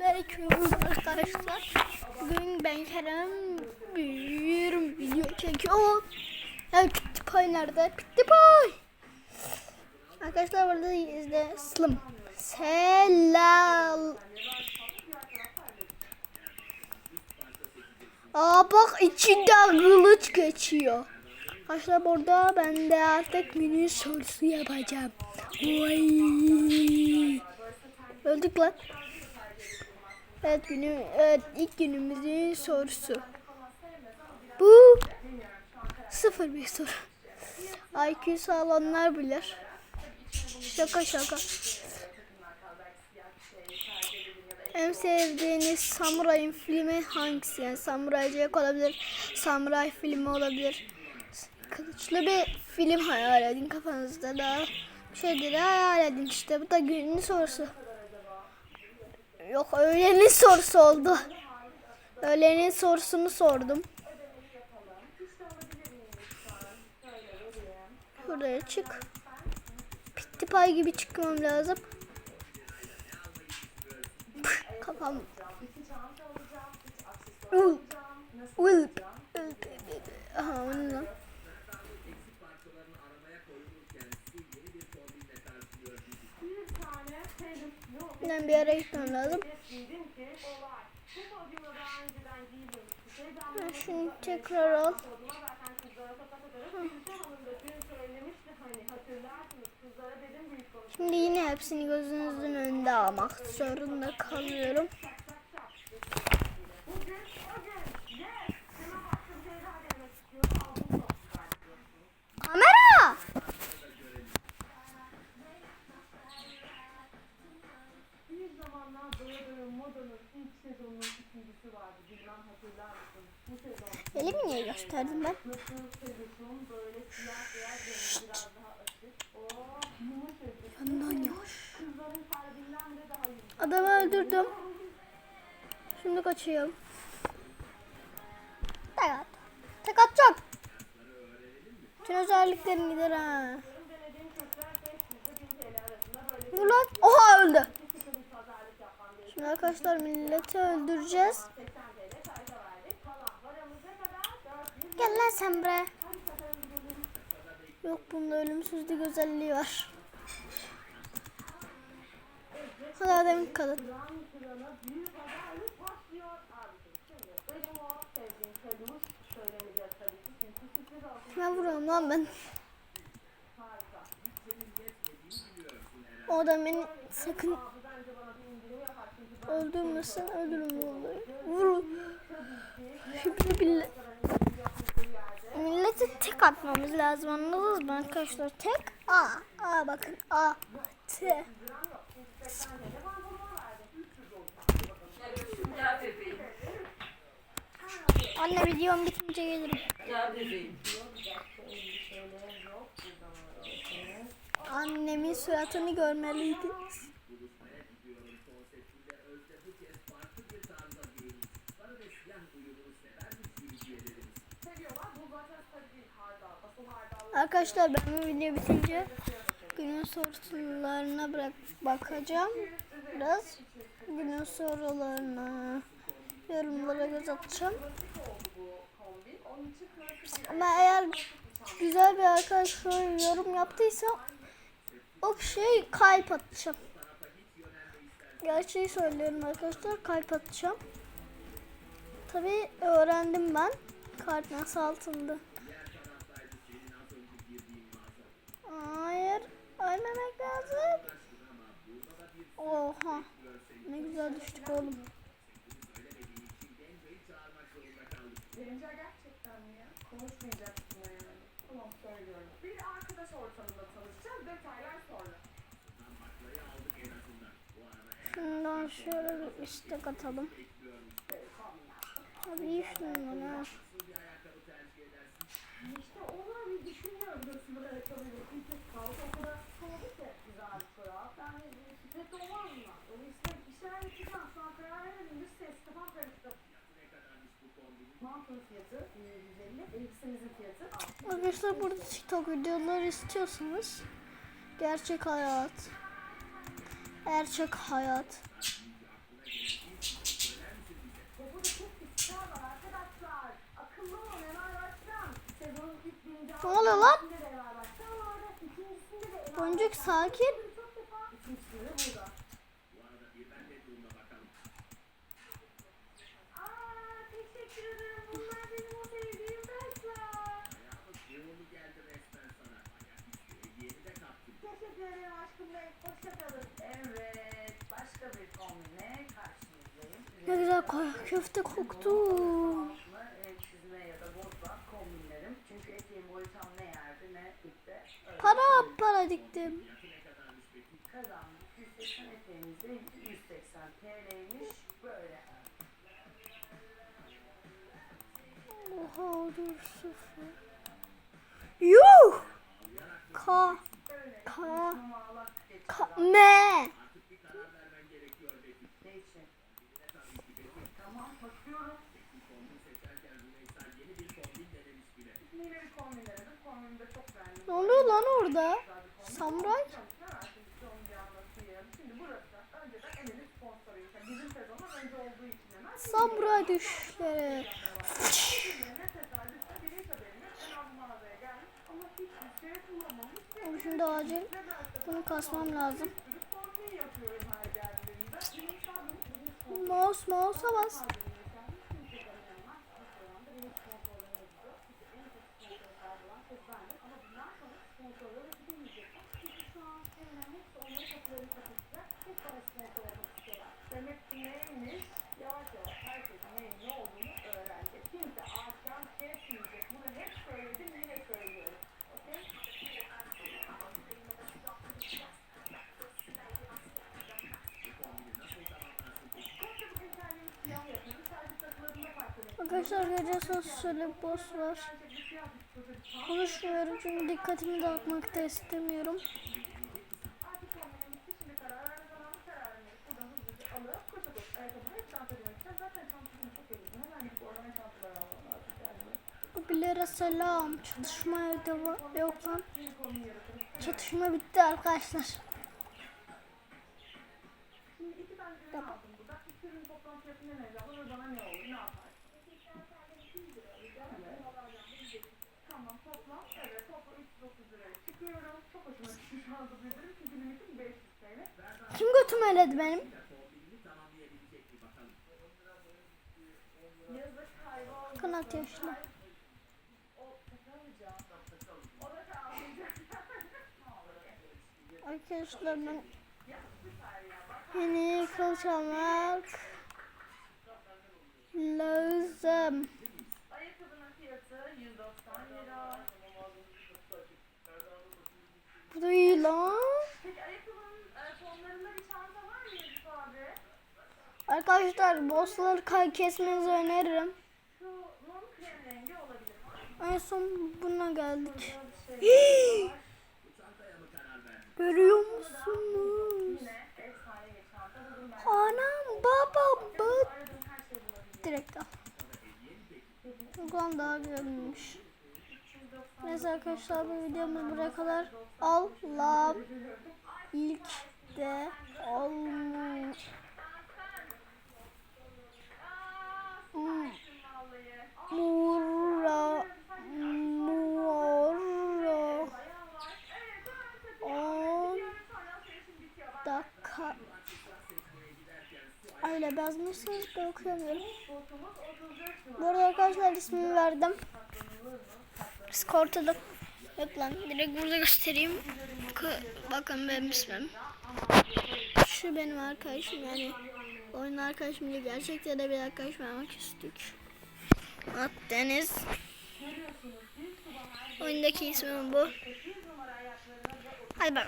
Selamünaleyküm arkadaşlar. Bugün ben Kerem bir video çekiyorum. Evet, Pitipay nerede? Pitipay. Arkadaşlar burada izle Slim. Selam. Aa bak içinden kılıç geçiyor. Arkadaşlar burada ben de artık mini sorusu yapacağım. Vay. Öldük lan. Evet günü evet ilk günümüzün sorusu. Bu sıfır bir soru. IQ sağlananlar bilir. Şaka şaka. En sevdiğiniz samurayın filmi hangisi? Yani Samuray Jack olabilir, samuray filmi olabilir. Kılıçlı bir film hayal edin kafanızda da. Bir şeyleri hayal edin işte. Bu da günün sorusu. Yok öğlenin sorusu oldu. Öğlenin sorusunu sordum. Şuraya çık. Pitti pay gibi çıkmam lazım. Püh, Kafam. Ul. Ul. Aha onu Ben bir yere gitmem lazım. Ben şunu tekrar al. Şimdi yine hepsini gözünüzün önünde almak zorunda kalıyorum. Elimi niye gösterdim ben? yumuşacık. Yandan yavaş. Adamı öldürdüm. Şimdi kaçıyorum. Tek at. Tek atacağım. Bütün özelliklerim gider ha. Denediğim Türkler 500 ile 1000 TL arasında böyle Vur lan. Oha öldü. Şimdi arkadaşlar milleti öldüreceğiz. Gel lan sen buraya. Yok bunda ölümsüzlük özelliği var. Hadi adamın olsun. Kime vuruyorum lan ben? O adam beni sakın öldürmesin. Öldürün vallahi. Vurun. Şimdi millet, millete tek atmamız lazım anladınız mı arkadaşlar? Tek A. A bakın A. T. Anne videom bitince gelirim. Annemin suratını görmeliydiniz. Arkadaşlar ben bu video bitince günün sorularına bırak bakacağım. Biraz günün sorularına yorumlara göz atacağım. Ama eğer güzel bir arkadaş yorum yaptıysa o kişiye kalp atacağım. Gerçeği söylüyorum arkadaşlar kalp atacağım. Tabi öğrendim ben kalp nasıl altında. Hayır ölmemek lazım. Oha ne güzel düştük oğlum. Bir arkadaş ortamında tanışacağız. Detaylar sonra. Şundan şöyle bir istek atalım. Abi iyi şundan ha. İşte onu bir düşünüyorum. Nasıl böyle kalıyor. Çünkü kavga o kadar soğudu ki güzel çorap. Yani şiddet olmaz mı? Onu işte işaretleyeceğim. Şu an karar veremedim. Bir ses kafam karıştı. Mantının fiyatı 150. Elbisemizin fiyatı 60. Arkadaşlar burada TikTok videoları istiyorsanız gerçek hayat gerçek hayat yerde ne ipte. Öyle Para para diktim. Kazandık. 180 eteğimizde 180 TL'ymiş. Böyle. Oha dur sıfır. Yuh! Ka. Ka ka me. Ne? Tamam bakıyorum. Oluyor lan orada? Samuray? Mağazaya gelmiş ama Şimdi acil bunu kasmam lazım. Mouse mouse'a bas. Demek ki neymiş? Yavaş yavaş herkes neyin ne olduğunu öğrendi. Kimse ağaçtan kesmeyecek. Bunu hep söyledim yine söylüyorum. Renk. Arkadaşlar şöyle bir boss var. Konuşmuyorum çünkü dikkatimi dağıtmak da istemiyorum. Abilere selam. Çatışmaya devam. Yok lan. Çatışma bitti arkadaşlar. Tane ürün aldım 16 yaşlı. Arkadaşlar ben yeni kılıç almak lazım. Bu da iyi lan. Arkadaşlar bossları kesmenizi öneririm. En son buna geldik. Var. Görüyor musunuz? Anam şeyi bulabilirim. Direkt al. Ulan daha güzelmiş. Neyse arkadaşlar bu videomuz buraya kadar. Allah ilk de olmuş. Hmm. Öyle yazmışsınız ben okuyamıyorum. botumuz 34 numara. Bu arada arkadaşlar ismini verdim. Skortada yok lan direkt burada göstereyim. Bakın benim ismim. Şu benim arkadaşım yani oyun arkadaşım değil gerçekte de bir arkadaşım ama küstük. At Deniz. Oyundaki ismim bu. Hadi bay.